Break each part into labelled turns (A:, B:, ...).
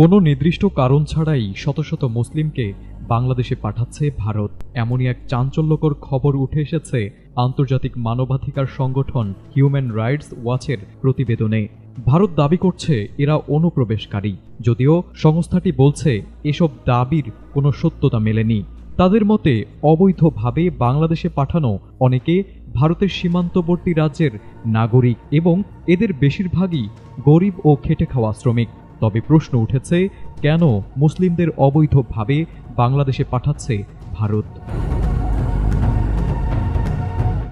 A: কোনো নির্দিষ্ট কারণ ছাড়াই শত শত মুসলিমকে বাংলাদেশে পাঠাচ্ছে ভারত। এমনই এক চাঞ্চল্যকর খবর উঠে এসেছে আন্তর্জাতিক মানবাধিকার সংগঠন হিউম্যান রাইটস ওয়াচের প্রতিবেদনে। ভারত দাবি করছে এরা অনুপ্রবেশকারী। যদিও সংস্থাটি বলছে এসব দাবির কোনো সত্যতা মেলেনি। তাদের মতে, অবৈধভাবে বাংলাদেশে পাঠানো অনেকে ভারতের সীমান্তবর্তী রাজ্যের নাগরিক এবং এদের বেশিরভাগই গরিব ও খেটে খাওয়া শ্রমিক। তবে প্রশ্ন উঠেছে, কেন মুসলিমদের অবৈধভাবে বাংলাদেশে পাঠাচ্ছে ভারত?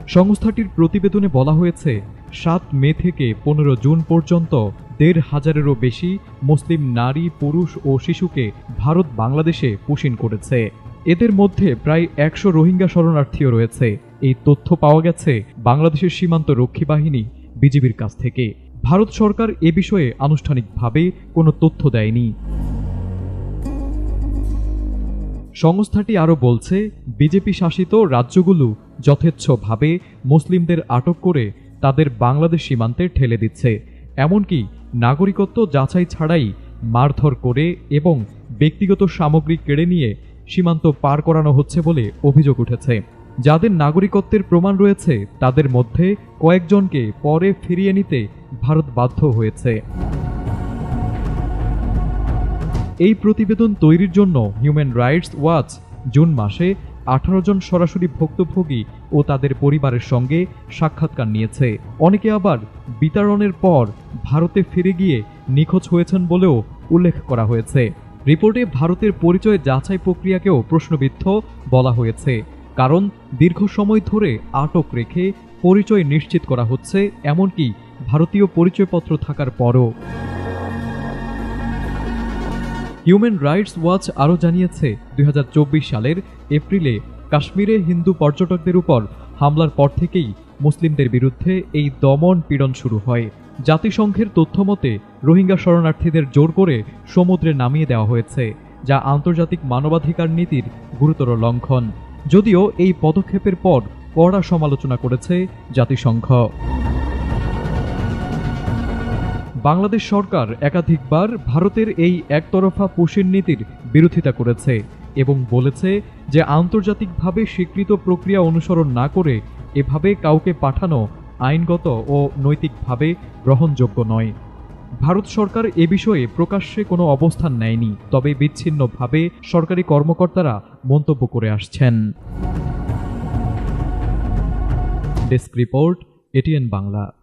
A: সংস্থাটির প্রতিবেদনে বলা হয়েছে, সাত মে থেকে পনেরো জুন পর্যন্ত দেড় হাজারেরও বেশি মুসলিম নারী, পুরুষ ও শিশুকে ভারত বাংলাদেশে পুষিন করেছে। এদের মধ্যে প্রায় একশো রোহিঙ্গা শরণার্থীও রয়েছে। এই তথ্য পাওয়া গেছে বাংলাদেশের সীমান্ত রক্ষী বাহিনী, বিজিবির কাছ থেকে। ভারত সরকার এ বিষয়ে আনুষ্ঠানিকভাবে কোনো তথ্য দেয়নি। সংস্থাটি আরও বলছে, বিজেপি শাসিত রাজ্যগুলো যথেচ্ছভাবে মুসলিমদের আটক করে তাদের বাংলাদেশ সীমান্তে ঠেলে দিচ্ছে। এমনকি নাগরিকত্ব যাচাই ছাড়াই মারধর করে এবং ব্যক্তিগত সামগ্রী কেড়ে নিয়ে সীমান্ত পার করানো হচ্ছে বলে অভিযোগ উঠেছে। যাদের নাগরিকত্বের প্রমাণ রয়েছে, তাদের মধ্যে কয়েকজনকে পরে ফিরিয়ে নিতে ভারত বাধ্য হয়েছে। এই প্রতিবেদন তৈরির জন্য হিউম্যান রাইটস ওয়াচ জুন মাসে আঠারো জন সরাসরি ভুক্তভোগী ও তাদের পরিবারের সঙ্গে সাক্ষাৎকার নিয়েছে। অনেকে আবার বিতাড়নের পর ভারতে ফিরে গিয়ে নিখোঁজ হয়েছেন বলেও উল্লেখ করা হয়েছে। রিপোর্টে ভারতের পরিচয় যাচাই প্রক্রিয়াকেও প্রশ্নবিদ্ধ বলা হয়েছে। কারণ দীর্ঘ সময় ধরে আটক রেখে পরিচয় নিশ্চিত করা হচ্ছে, এমনকি ভারতীয় পরিচয়পত্র থাকার পরও। হিউম্যান রাইটস ওয়াচ আরও জানিয়েছে, দুই হাজার চব্বিশ সালের এপ্রিলে কাশ্মীরে হিন্দু পর্যটকদের উপর হামলার পর থেকেই মুসলিমদের বিরুদ্ধে এই দমন পীড়ন শুরু হয়। জাতিসংঘের তথ্যমতে রোহিঙ্গা শরণার্থীদের জোর করে সমুদ্রে নামিয়ে দেওয়া হয়েছে, যা আন্তর্জাতিক মানবাধিকার নীতির গুরুতর লঙ্ঘন। যদিও এই পদক্ষেপের পর কড়া সমালোচনা করেছে জাতিসংঘ। বাংলাদেশ সরকার একাধিকবার ভারতের এই একতরফা পুষির নীতির বিরোধিতা করেছে এবং বলেছে যে আন্তর্জাতিকভাবে স্বীকৃত প্রক্রিয়া অনুসরণ না করে এভাবে কাউকে পাঠানো আইনগত ও নৈতিকভাবে গ্রহণযোগ্য নয়। ভারত সরকার এ বিষয়ে প্রকাশ্যে কোনো অবস্থান নেয়নি, তবে বিচ্ছিন্নভাবে সরকারি কর্মকর্তারা মন্তব্য করে আসছেন। Desk report, ATN Bangla.